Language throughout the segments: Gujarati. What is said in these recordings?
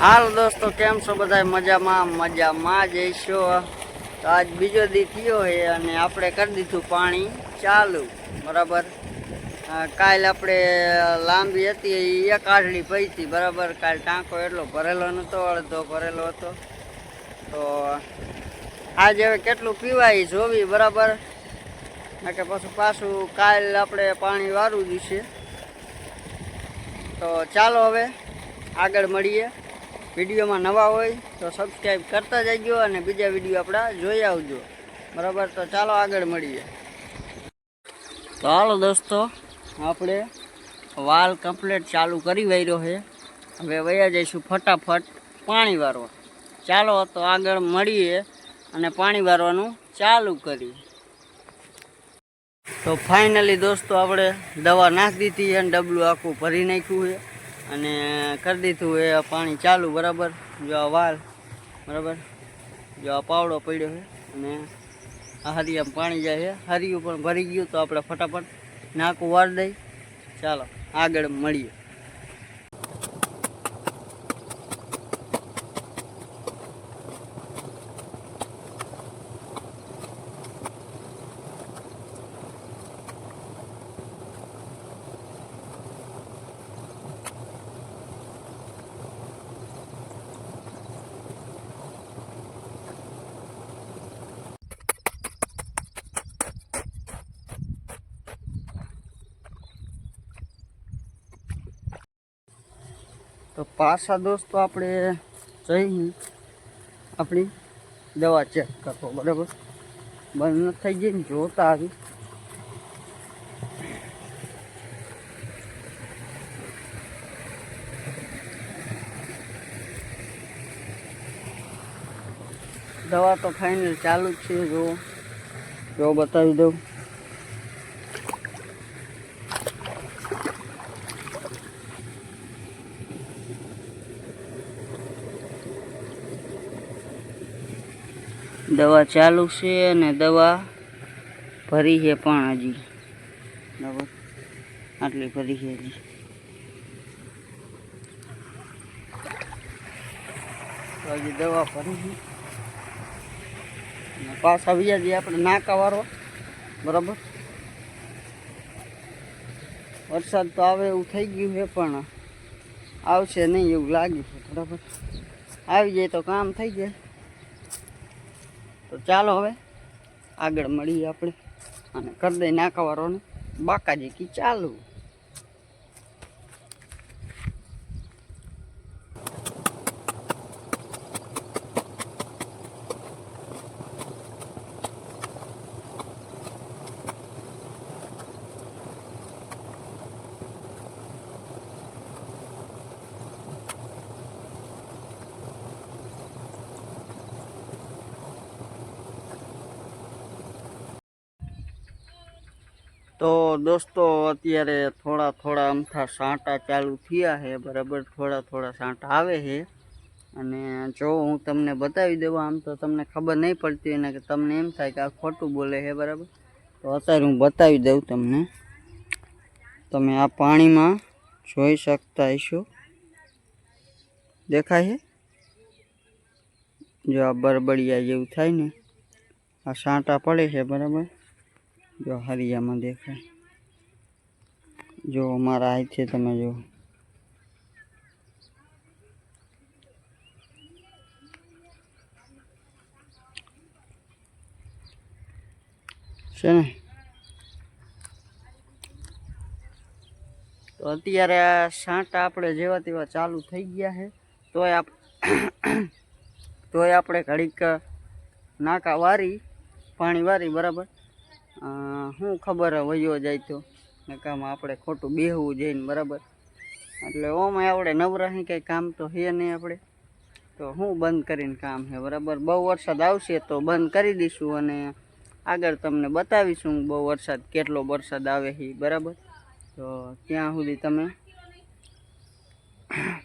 હાલ દોસ્તો, કેમ છો બધા મજામાં મજામાં જઈશો તો આજ બીજો દી થયો છે અને આપણે કરી દીધું પાણી ચાલુ, બરાબર? કાલ આપણે લાંબી હતી, એ આઢળી પડી હતી, બરાબર? કાલ ટાંકો એટલો ભરેલો નહોતો અડધો ભરેલો હતો. તો આજે હવે કેટલું પીવાય જોવી, બરાબર? કે પછી પાછું કાલ આપણે પાણી વારું દીશે તો ચાલો હવે આગળ મળીએ. વિડીયોમાં નવા હોય તો સબસ્ક્રાઈબ કરતા જજો અને બીજા વીડિયો આપણા જોઈ આવજો. બરાબર? તો ચાલો આગળ મળીએ. તો હાલો દોસ્તો, આપણે વાલ કમ્પ્લેટ ચાલુ કરી વાર્યો છે. હવે વયા જઈશું ફટાફટ પાણી વારવા. ચાલો તો આગળ મળીએ અને પાણી વારવાનું ચાલુ કરીએ. તો ફાઇનલી દોસ્તો, આપણે દવા નાખી દીધી અને ડબલું આખું ભરી નાખ્યું છે. અને કરી દીધું એ પાણી ચાલુ, બરાબર? જો આ વાલ, બરાબર? જો આ પાવડો પડ્યો છે અને આ હરિયામાં પાણી જાય છે. હરિયું પણ ભરી ગયું તો આપણે ફટાફટ નાકું વાર દઈ. ચાલો, આગળ મળીએ. તો પાછા દોસ્તો આપણે જઈ આપણી દવા ચેક કરો બરાબર? બંધ થઈ ગઈ ને, જોતા આવી દવા તો ફાઇનલ ચાલુ જ છે જો જો બતાવી દઉં. દવા ચાલુ છે અને દવા ભરી છે પણ હજી. બરાબર. આટલી ભરી છે હજી. હજી દવા ભરી છે. પાછા બીજા જે આપણે નાકા વાળવા. બરાબર? વરસાદ તો આવે એવું થઈ ગયું છે પણ આવશે નહીં એવું લાગ્યું છે. બરાબર? આવી જાય તો કામ થઈ જાય. તો ચાલો હવે આગળ મળીએ આપણે. અને કરી દઈ નાકાવાળોને બાકાજી કી ચાલુ. તો દોસ્તો, અત્યારે થોડા થોડા અમથા સાંટા ચાલુ થયા છે, બરાબર થોડા થોડા સાંટા આવે છે. અને જો હું તમને બતાવી દઉં આમ તો તમને ખબર નહીં પડતી હોય કે તમને એમ થાય કે આ ખોટું બોલે છે, બરાબર? તો અત્યારે હું બતાવી દઉં તમને. તમે આ પાણીમાં જોઈ શકતા હશો. દેખાય છે? જો આ બરબડિયા જેવું થાય ને, આ સાંટા પડે છે, બરાબર? જો હરિયામાં દેખાય. જો અમારા આ છે, તમે જો. છે ને? તો અત્યારે આ સાંટા આપણે જેવા તેવા ચાલુ થઈ ગયા છે. તોય આપ, તોય આપણે ઘડીક નાકા વારી પાણી વારી બરાબર? શું ખબર વયો જાય તો. કામ આપણે ખોટું બેહવું જઈને, બરાબર. એટલે ઓમાં આપણે નવરાહી કંઈ કામ તો છે નહીં આપણે. તો હું બંધ કરીને કામ છે બરાબર. બહુ વરસાદ આવશે તો બંધ કરી દઈશું અને આગળ તમને બતાવીશું બહુ વરસાદ, કેટલો વરસાદ આવે છે બરાબર. તો ત્યાં સુધી તમે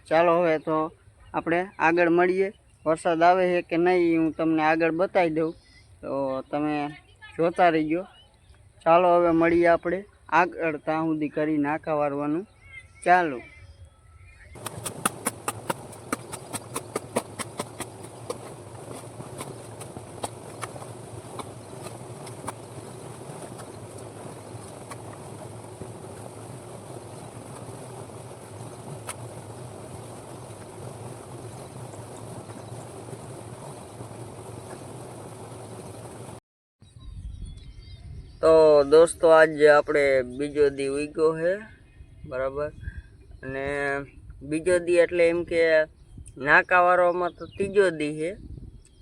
ચાલો હવે તો આપણે આગળ મળીએ. વરસાદ આવે છે કે નહીં હું તમને આગળ બતાવી દઉં. તો તમે જોતા રહીજો. ચાલો હવે મળીએ આપણે આગળ ત્યાં સુધી કરી નાખા વારવાનું ચાલુ. દોસ્તો, આજ આપણે બીજો દી ઉગ્યો છે બરાબર? અને બીજો દી એટલે એમ કે નાકાવાળોમાં તો ત્રીજો દી છે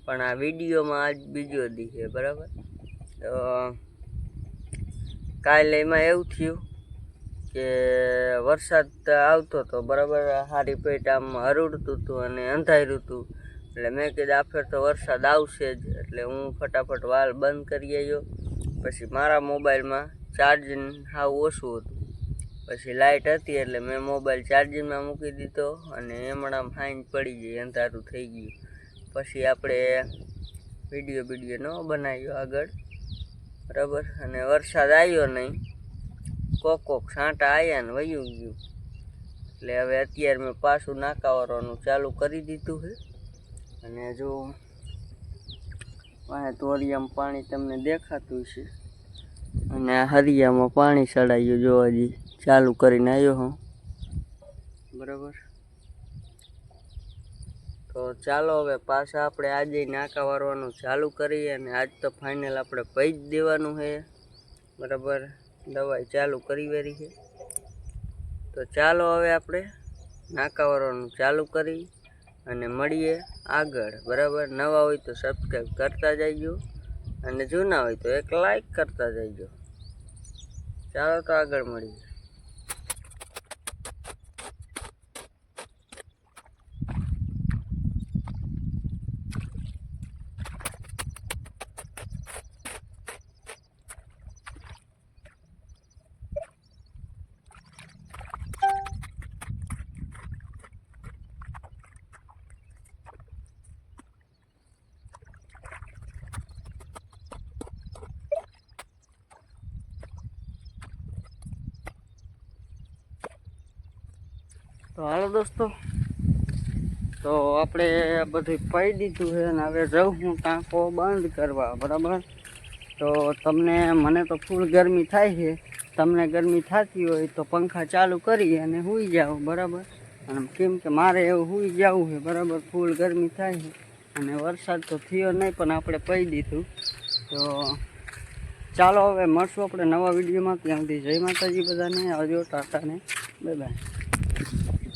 પણ આ વિડીયોમાં આજ બીજો દી છે બરાબર? તો કાલે એમાં એવું થયું કે વરસાદ આવતો હતો બરાબર હારી પેટ આમ હરુડતું હતું અને અંધાર્યું હતું. એટલે મેં કીધું, આ ફેર તો વરસાદ આવશે જ. એટલે હું ફટાફટ વાલ બંધ કરી આવ્યો પછી મારા મોબાઈલમાં ચાર્જિંગ સાવ ઓછું હતું. પછી લાઇટ હતી એટલે મેં મોબાઈલ ચાર્જિંગમાં મૂકી દીધો અને હમણાં ફાઇન પડી ગઈ, અંધારું થઈ ગયું. પછી આપણે વીડિયો વીડિયો ન બનાવ્યો આગળ. બરાબર? અને વરસાદ આવ્યો નહીં. કોક કોક છાંટા આવ્યા ને વયું ગયું. એટલે હવે અત્યારે મેં પાછું નાકાવાળવાનું ચાલુ કરી દીધું છે. અને જો તોરિયામાં પાણી તમને દેખાતું છે અને હરિયામાં પાણી ચડાયું જો હજી ચાલુ કરીને આવ્યો હું. બરાબર? તો ચાલો હવે પાછા આપણે આજે નાકા વારવાનું ચાલુ કરીએ અને આજ તો ફાઇનલ આપણે પૈ જ દેવાનું છે બરાબર? દવાઈ ચાલુ કરી વેરી છે તો ચાલો હવે આપણે નાકા વારવાનું ચાલુ કરી. અને મળીએ આગળ, બરાબર? નવા હોય તો સબસ્ક્રાઈબ કરતા જઈજો અને જૂના હોય તો એક લાઈક કરતા જઈજો ચાલો તો આગળ મળીએ. તો હાલો દોસ્તો. તો આપણે બધું પાઈ દીધું છે અને હવે જઉં હું ટાંકો બંધ કરવા, બરાબર? તો તમને, મને તો ફૂલ ગરમી થાય છે. તમને ગરમી થતી હોય તો પંખા ચાલુ કરી અને સૂઈ જાઓ, બરાબર? અને કેમ કે મારે એવું સૂઈ જવું છે, બરાબર? ફૂલ ગરમી થાય છે. અને વરસાદ તો થયો નહીં, પણ આપણે પઈ દીધું. તો ચાલો હવે મળશું આપણે નવા વિડીયોમાં. ત્યાં સુધી જય માતાજી બધાને, આવજો ટાટાને. Bye bye